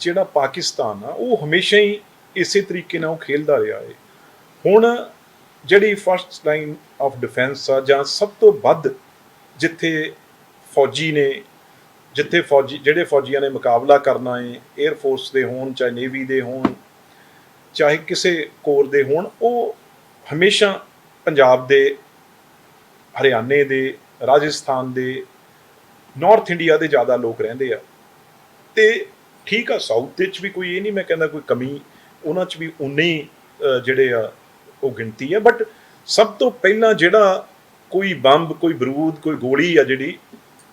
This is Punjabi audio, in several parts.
ਜਿਹੜਾ ਪਾਕਿਸਤਾਨ ਆ, ਉਹ ਹਮੇਸ਼ਾ ਹੀ ਇਸੇ ਤਰੀਕੇ ਨਾਲ ਉਹ ਖੇਲਦਾ ਰਿਹਾ ਹੈ ਹੁਣ ਜਿਹੜੀ ਫਰਸਟ ਲਾਈਨ ਆਫ ਡਿਫੈਂਸ ਆ, ਜਾਂ ਸਭ ਤੋਂ ਵੱਧ ਜਿੱਥੇ ਫੌਜੀ ਨੇ, ਜਿੱਥੇ ਫੌਜੀ, ਜਿਹੜੇ ਫੌਜੀਆਂ ਨੇ ਮੁਕਾਬਲਾ ਕਰਨਾ ਹੈ 에ਅਰ ਫੋਰਸ ਦੇ ਹੋਣ, ਚਾਹੇ ਨੇਵੀ ਦੇ ਹੋਣ, ਚਾਹੇ ਕਿਸੇ ਕੋਰ ਦੇ ਹੋਣ, ਉਹ ਹਮੇਸ਼ਾ ਪੰਜਾਬ ਦੇ, ਹਰਿਆਣੇ ਦੇ, ਰਾਜਸਥਾਨ ਦੇ ਨਾਰਥ ਇੰਡੀਆ ਦੇ ਜ਼ਿਆਦਾ ਲੋਕ ਰਹਿੰਦੇ ਆ। ਤੇ ਠੀਕ ਆ ਸਾਊਥ ਦੇ ਵਿੱਚ ਵੀ ਕੋਈ ਇਹ ਨਹੀਂ ਮੈਂ ਕਹਿੰਦਾ ਕੋਈ ਕਮੀ, ਉਹਨਾਂ 'ਚ ਵੀ ਉਨੇ ਹੀ ਜਿਹੜੇ ਆ, ਉਹ ਗਿਣਤੀ ਆ। ਬਟ ਸਭ ਤੋਂ ਪਹਿਲਾਂ ਜਿਹੜਾ ਕੋਈ ਬੰਬ, ਕੋਈ ਬਰੂਦ, ਕੋਈ ਗੋਲੀ ਆ ਜਿਹੜੀ,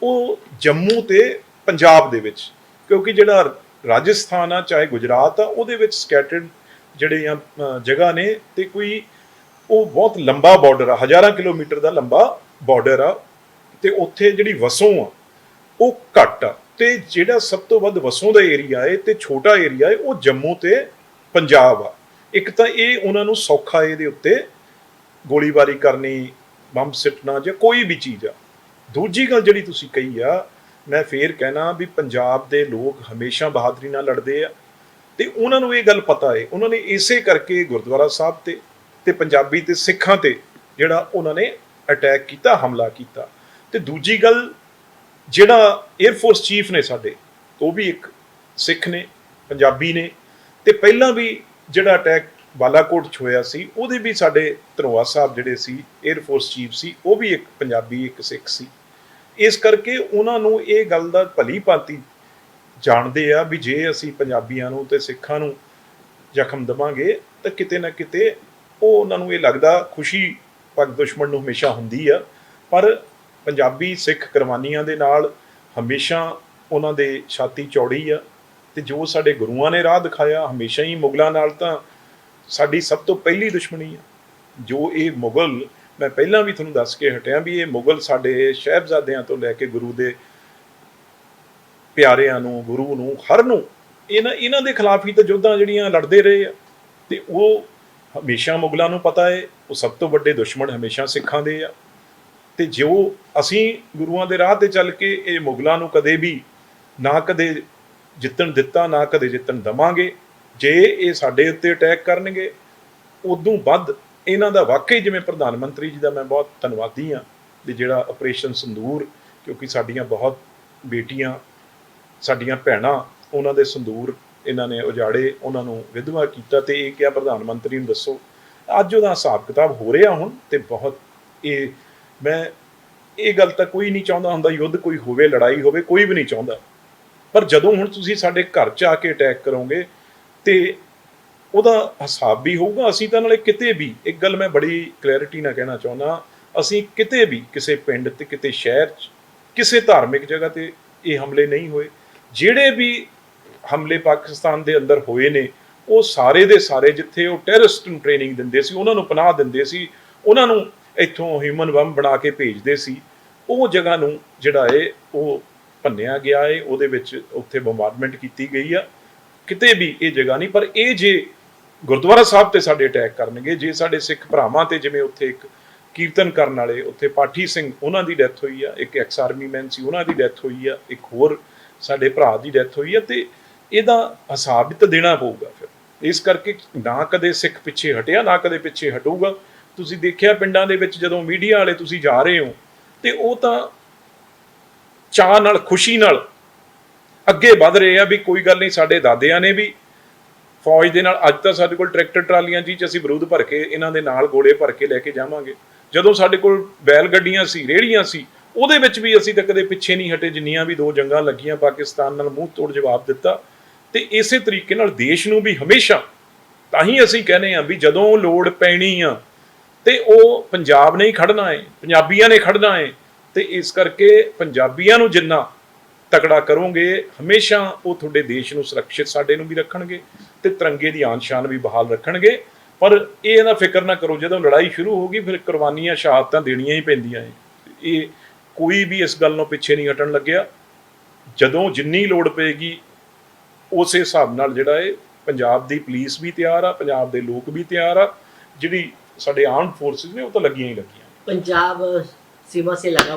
ਉਹ ਜੰਮੂ ਤੇ ਪੰਜਾਬ ਦੇ ਵਿੱਚ, ਕਿਉਂਕਿ ਜਿਹੜਾ ਰਾਜਸਥਾਨ ਆ, ਚਾਹੇ ਗੁਜਰਾਤ ਆ, ਉਹਦੇ ਵਿੱਚ ਸਕੈਟਰਡ ਜਿਹੜੇ ਆ ਜਗ੍ਹਾ ਨੇ ਤੇ ਕੋਈ, ਉਹ ਬਹੁਤ ਲੰਬਾ ਬਾਰਡਰ ਆ, ਹਜ਼ਾਰਾਂ ਕਿਲੋਮੀਟਰ ਦਾ ਲੰਬਾ ਬਾਰਡਰ ਆ ਤੇ ਉੱਥੇ ਜਿਹੜੀ ਵਸੋਂ ਆ, ਉਹ ਘੱਟ ਆ। ਤੇ ਜਿਹੜਾ ਸਭ ਤੋਂ ਵੱਧ ਵਸੋਂ ਦਾ ਏਰੀਆ ਹੈ ਤੇ ਛੋਟਾ ਏਰੀਆ ਹੈ ਉਹ ਜੰਮੂ ਤੇ ਪੰਜਾਬ ਆ। ਇੱਕ ਤਾਂ ਇਹ ਉਹਨਾਂ ਨੂੰ ਸੌਖਾ ਇਹਦੇ ਉੱਤੇ ਗੋਲੀਬਾਰੀ ਕਰਨੀ, ਬੰਬ ਸਿੱਟਣਾ ਜਾਂ ਕੋਈ ਵੀ ਚੀਜ਼ ਆ। ਦੂਜੀ ਗੱਲ ਜਿਹੜੀ ਤੁਸੀਂ ਕਹੀ ਆ, ਮੈਂ ਫੇਰ ਕਹਿਣਾ ਵੀ ਪੰਜਾਬ ਦੇ ਲੋਕ ਹਮੇਸ਼ਾ ਬਹਾਦਰੀ ਨਾਲ ਲੜਦੇ ਆ ਤੇ ਉਹਨਾਂ ਨੂੰ ਇਹ ਗੱਲ ਪਤਾ ਹੈ ਉਹਨਾਂ ਨੇ ਇਸੇ ਕਰਕੇ ਗੁਰਦੁਆਰਾ ਸਾਹਿਬ ਤੇ ਤੇ ਪੰਜਾਬੀ ਤੇ ਸਿੱਖਾਂ ਤੇ ਜਿਹੜਾ ਉਹਨਾਂ ਨੇ ਅਟੈਕ ਕੀਤਾ, ਹਮਲਾ ਕੀਤਾ। ਤੇ ਦੂਜੀ ਗੱਲ ਜਿਹੜਾ 에ਅਰ ਫੋਰਸ ਚੀਫ ਨੇ ਸਾਡੇ, ਉਹ ਵੀ ਇੱਕ ਸਿੱਖ ਨੇ, ਪੰਜਾਬੀ ਨੇ, ਤੇ ਪਹਿਲਾਂ ਵੀ ਜਿਹੜਾ ਅਟੈਕ ਬਾਲਾਕੋਟ 'ਚ ਹੋਇਆ ਸੀ, ਉਹਦੇ ਵੀ ਸਾਡੇ ਧਰੋਆ ਸਾਹਿਬ ਜਿਹੜੇ ਸੀ 에ਅਰ ਫੋਰਸ ਚੀਫ ਸੀ, ਉਹ ਵੀ ਇੱਕ ਪੰਜਾਬੀ, ਇੱਕ ਸਿੱਖ ਸੀ। ਇਸ ਕਰਕੇ ਉਹਨਾਂ ਨੂੰ ਇਹ ਗੱਲ ਦਾ ਭਲੀ ਭਾਂਤੀ ਜਾਣਦੇ ਆ ਵੀ ਜੇ ਅਸੀਂ ਪੰਜਾਬੀਆਂ ਨੂੰ ਤੇ ਸਿੱਖਾਂ ਨੂੰ ਜ਼ਖਮ ਦਵਾਂਗੇ, ਤਾਂ ਕਿਤੇ ਨਾ ਕਿਤੇ ਉਹ ਉਹਨਾਂ ਨੂੰ ਇਹ ਲੱਗਦਾ ਖੁਸ਼ੀ ਪੱਗ ਦੁਸ਼ਮਣ ਨੂੰ ਹਮੇਸ਼ਾ ਹੁੰਦੀ ਆ। ਪਰ ਪੰਜਾਬੀ ਸਿੱਖ ਕੁਰਬਾਨੀਆਂ ਦੇ ਨਾਲ ਹਮੇਸ਼ਾ ਉਹਨਾਂ ਦੇ ਛਾਤੀ ਚੌੜੀ ਆ ਤੇ ਜੋ ਸਾਡੇ ਗੁਰੂਆਂ ਨੇ ਰਾਹ ਦਿਖਾਇਆ, ਹਮੇਸ਼ਾ ਹੀ ਮੁਗਲਾਂ ਨਾਲ ਤਾਂ ਸਾਡੀ ਸਭ ਤੋਂ ਪਹਿਲੀ ਦੁਸ਼ਮਣੀ ਆ। ਜੋ ਇਹ ਮੁਗਲ, ਮੈਂ ਪਹਿਲਾਂ ਵੀ ਤੁਹਾਨੂੰ ਦੱਸ ਕੇ ਹਟਿਆ ਵੀ ਇਹ ਮੁਗਲ ਸਾਡੇ ਸ਼ਹਿਬਜ਼ਾਦਿਆਂ ਤੋਂ ਲੈ ਕੇ ਗੁਰੂ ਦੇ ਪਿਆਰਿਆਂ ਨੂੰ, ਗੁਰੂ ਨੂੰ, ਹਰ ਨੂੰ, ਇਹਨਾਂ ਇਹਨਾਂ ਦੇ ਖਿਲਾਫ ਹੀ ਤਾਂ ਯੁੱਧਾਂ ਜਿਹੜੀਆਂ ਲੜਦੇ ਰਹੇ ਆ। ਤੇ ਉਹ ਹਮੇਸ਼ਾ ਮੁਗਲਾਂ ਨੂੰ ਪਤਾ ਹੈ ਉਹ ਸਭ ਤੋਂ ਵੱਡੇ ਦੁਸ਼ਮਣ ਹਮੇਸ਼ਾ ਸਿੱਖਾਂ ਦੇ ਆ। ਤੇ ਜੋ ਅਸੀਂ ਗੁਰੂਆਂ ਦੇ ਰਾਹ ਤੇ ਚੱਲ ਕੇ ਇਹ ਮੁਗਲਾਂ ਨੂੰ ਕਦੇ ਵੀ ਨਾ ਕਦੇ ਜਿੱਤਣ ਦਿੱਤਾ, ਨਾ ਕਦੇ ਜਿੱਤਣ ਦਵਾਂਗੇ, ਜੇ ਇਹ ਸਾਡੇ ਉੱਤੇ ਅਟੈਕ ਕਰਨਗੇ, ਉਦੋਂ ਵੱਧ ਇਹਨਾਂ ਦਾ ਵਾਕਈ ਜਿਵੇਂ ਪ੍ਰਧਾਨ ਮੰਤਰੀ ਜੀ ਦਾ ਮੈਂ ਬਹੁਤ ਧੰਨਵਾਦੀ ਹਾਂ ਵੀ ਜਿਹੜਾ ਆਪਰੇਸ਼ਨ ਸੰਦੂਰ, ਕਿਉਂਕਿ ਸਾਡੀਆਂ ਬਹੁਤ ਬੇਟੀਆਂ, ਸਾਡੀਆਂ ਭੈਣਾਂ ਉਹਨਾਂ ਦੇ ਸੰਦੂਰ ਇਹਨਾਂ ਨੇ ਉਜਾੜੇ, ਉਹਨਾਂ ਨੂੰ ਵਿਧਵਾ ਕੀਤਾ ਤੇ ਇਹ ਕਿਹਾ ਪ੍ਰਧਾਨ ਮੰਤਰੀ ਨੂੰ ਦੱਸੋ, ਅੱਜ ਉਹਦਾ ਹਿਸਾਬ ਕਿਤਾਬ ਹੋ ਰਿਹਾ ਹੁਣ ਤੇ ਬਹੁਤ ਇਹ ਮੈਂ ਇਹ ਗੱਲ ਤਾਂ ਕੋਈ ਨਹੀਂ ਚਾਹੁੰਦਾ ਹੁੰਦਾ, ਯੁੱਧ ਕੋਈ ਹੋਵੇ, ਲੜਾਈ ਹੋਵੇ, ਕੋਈ ਵੀ ਨਹੀਂ ਚਾਹੁੰਦਾ। ਪਰ ਜਦੋਂ ਹੁਣ ਤੁਸੀਂ ਸਾਡੇ ਘਰ 'ਚ ਆ ਕੇ ਅਟੈਕ ਕਰੋਗੇ ਤੇ ਉਹਦਾ ਹਿਸਾਬ ਵੀ ਹੋਊਗਾ, ਅਸੀਂ ਤਾਂ ਨਾਲੇ ਕਿਤੇ ਵੀ, ਇੱਕ ਗੱਲ ਮੈਂ ਬੜੀ ਕਲੈਰਿਟੀ ਨਾਲ ਕਹਿਣਾ ਚਾਹੁੰਦਾ, ਅਸੀਂ ਕਿਤੇ ਵੀ ਕਿਸੇ ਪਿੰਡ ਤੇ, ਕਿਤੇ ਸ਼ਹਿਰ 'ਚ, ਕਿਸੇ ਧਾਰਮਿਕ ਜਗ੍ਹਾ ਤੇ ਇਹ ਹਮਲੇ ਨਹੀਂ ਹੋਏ। ਜਿਹੜੇ ਵੀ ਹਮਲੇ ਪਾਕਿਸਤਾਨ ਦੇ ਅੰਦਰ ਹੋਏ ਨੇ, ਉਹ ਸਾਰੇ ਦੇ ਸਾਰੇ ਜਿੱਥੇ ਉਹ ਟੈਰਰਿਸਟ ਨੂੰ ਟ੍ਰੇਨਿੰਗ ਦਿੰਦੇ ਸੀ, ਉਹਨਾਂ ਨੂੰ ਪਨਾਹ ਦਿੰਦੇ ਸੀ, ਉਹਨਾਂ ਨੂੰ ਇੱਥੋਂ ਹਿਊਮਨ ਬੰਬ ਬਣਾ ਕੇ ਭੇਜਦੇ ਸੀ। ਉਹ ਜਗ੍ਹਾ ਨੂੰ ਜਿਹੜਾ ਏ, ਉਹ ਭੰਨਿਆ ਗਿਆ ਏ। ਉਹਦੇ ਵਿੱਚ ਉੱਥੇ ਬੰਬਾਰਡਮੈਂਟ ਕੀਤੀ ਗਈ ਆ। ਕਿਤੇ ਵੀ ਇਹ ਜਗ੍ਹਾ ਨਹੀਂ, ਪਰ ਇਹ ਜੇ ਗੁਰਦੁਆਰਾ ਸਾਹਿਬ ਤੇ ਸਾਡੇ ਅਟੈਕ ਕਰਨਗੇ, ਜੇ ਸਾਡੇ ਸਿੱਖ ਭਰਾਵਾਂ ਤੇ ਜਿਵੇਂ ਉੱਥੇ ਇੱਕ ਕੀਰਤਨ ਕਰਨ ਵਾਲੇ, ਉੱਥੇ ਪਾਠੀ ਸਿੰਘ, ਉਹਨਾਂ ਦੀ ਡੈਥ ਹੋਈ ਆ, ਇੱਕ ਐਕਸ ਆਰਮੀ ਮੈਨ ਸੀ, ਉਹਨਾਂ ਦੀ ਡੈਥ ਹੋਈ ਆ, ਇੱਕ ਹੋਰ ਸਾਡੇ ਭਰਾ ਦੀ ਡੈਥ ਹੋਈ ਆ, ਤੇ ਇਹਦਾ ਹਿਸਾਬ ਤਾਂ ਦੇਣਾ ਪਊਗਾ ਫਿਰ। ਇਸ ਕਰਕੇ ਨਾ ਕਦੇ ਸਿੱਖ ਪਿੱਛੇ ਹਟਿਆ, ਨਾ ਕਦੇ ਪਿੱਛੇ ਹਟੂਗਾ। ਤੁਸੀਂ ਦੇਖਿਆ ਪਿੰਡਾਂ ਦੇ ਵਿੱਚ ਜਦੋਂ ਮੀਡੀਆ ਵਾਲੇ ਤੁਸੀਂ ਜਾ ਰਹੇ ਹੋ, ਤੇ ਉਹ ਤਾਂ ਚਾਹ ਨਾਲ, ਖੁਸ਼ੀ ਨਾਲ ਅੱਗੇ ਵਧ ਰਹੇ ਆ ਵੀ ਕੋਈ ਗੱਲ ਨਹੀਂ, ਸਾਡੇ ਦਾਦਿਆਂ ਨੇ ਵੀ ਫੌਜ ਦੇ ਨਾਲ, ਅੱਜ ਤਾਂ ਸਾਡੇ ਕੋਲ ਟਰੈਕਟਰ ਟਰਾਲੀਆਂ ਜੀ ਚ ਅਸੀਂ ਬਰੂਦ ਭਰ ਕੇ ਇਹਨਾਂ ਦੇ ਨਾਲ ਗੋਲੇ ਭਰ ਕੇ ਲੈ ਕੇ ਜਾਵਾਂਗੇ। ਜਦੋਂ ਸਾਡੇ ਕੋਲ ਬੈਲ ਗੱਡੀਆਂ ਸੀ ਰੇੜੀਆਂ ਸੀ, ਉਹਦੇ ਵਿੱਚ ਵੀ ਅਸੀਂ ਤਾਂ ਕਦੇ ਪਿੱਛੇ ਨਹੀਂ ਹਟੇ, ਜਿੰਨੀਆਂ ਵੀ ਦੋ ਜੰਗਾਂ ਲੱਗੀਆਂ, ਪਾਕਿਸਤਾਨ ਨਾਲ ਮੂੰਹ ਤੋੜ ਜਵਾਬ ਦਿੱਤਾ। ਤੇ ਇਸੇ ਤਰੀਕੇ ਨਾਲ ਦੇਸ਼ ਨੂੰ ਵੀ ਹਮੇਸ਼ਾ ਤਾਂ ਹੀ ਅਸੀਂ ਕਹਿੰਦੇ ਆ ਵੀ ਜਦੋਂ ਲੋੜ ਪੈਣੀ ਆ ਤੇ ਉਹ ਪੰਜਾਬ ਨੇ ਹੀ ਖੜਨਾ ਹੈ ਪੰਜਾਬੀਆਂ ਨੇ ਖੜਨਾ ਹੈ ਤੇ ਇਸ ਕਰਕੇ ਪੰਜਾਬੀਆਂ ਨੂੰ ਜਿੰਨਾ ਤਕੜਾ ਕਰੋਗੇ, ਹਮੇਸ਼ਾ ਉਹ ਤੁਹਾਡੇ ਦੇਸ਼ ਨੂੰ ਸੁਰੱਖਿਅਤ ਸਾਡੇ ਨੂੰ ਵੀ ਰੱਖਣਗੇ ਤੇ ਤਿਰੰਗੇ ਦੀ ਆਨ ਸ਼ਾਨ ਵੀ ਬਹਾਲ ਰੱਖਣਗੇ। ਪਰ ਇਹ ਨਾ ਫਿਕਰ ਨਾ ਕਰੋ, ਜਦੋਂ ਲੜਾਈ ਸ਼ੁਰੂ ਹੋਗੀ ਫਿਰ ਕੁਰਬਾਨੀਆਂ, ਸ਼ਹਾਦਤਾਂ ਦੇਣੀਆਂ ਹੀ ਪੈਂਦੀਆਂ ਏ। ਇਹ ਕੋਈ ਵੀ ਇਸ ਗੱਲ ਨੂੰ ਪਿੱਛੇ ਨਹੀਂ ਹਟਣ ਲੱਗਿਆ। ਜਦੋਂ ਜਿੰਨੀ ਲੋੜ ਪਏਗੀ, ਉਸੇ ਹਿਸਾਬ ਨਾਲ ਜਿਹੜਾ ਹੈ ਪੰਜਾਬ ਦੀ ਪੁਲਿਸ ਵੀ ਤਿਆਰ ਆ, ਪੰਜਾਬ ਦੇ ਲੋਕ ਵੀ ਤਿਆਰ ਆ, ਜਿਹੜੀ ਸਾਡੇ ਆਰਮਡ ਫੋਰਸਿਸ ਨੇ ਉਹ ਤਾਂ ਲੱਗੀਆਂ ਹੀ ਲੱਗੀਆਂ पंजाब सीमा से लगा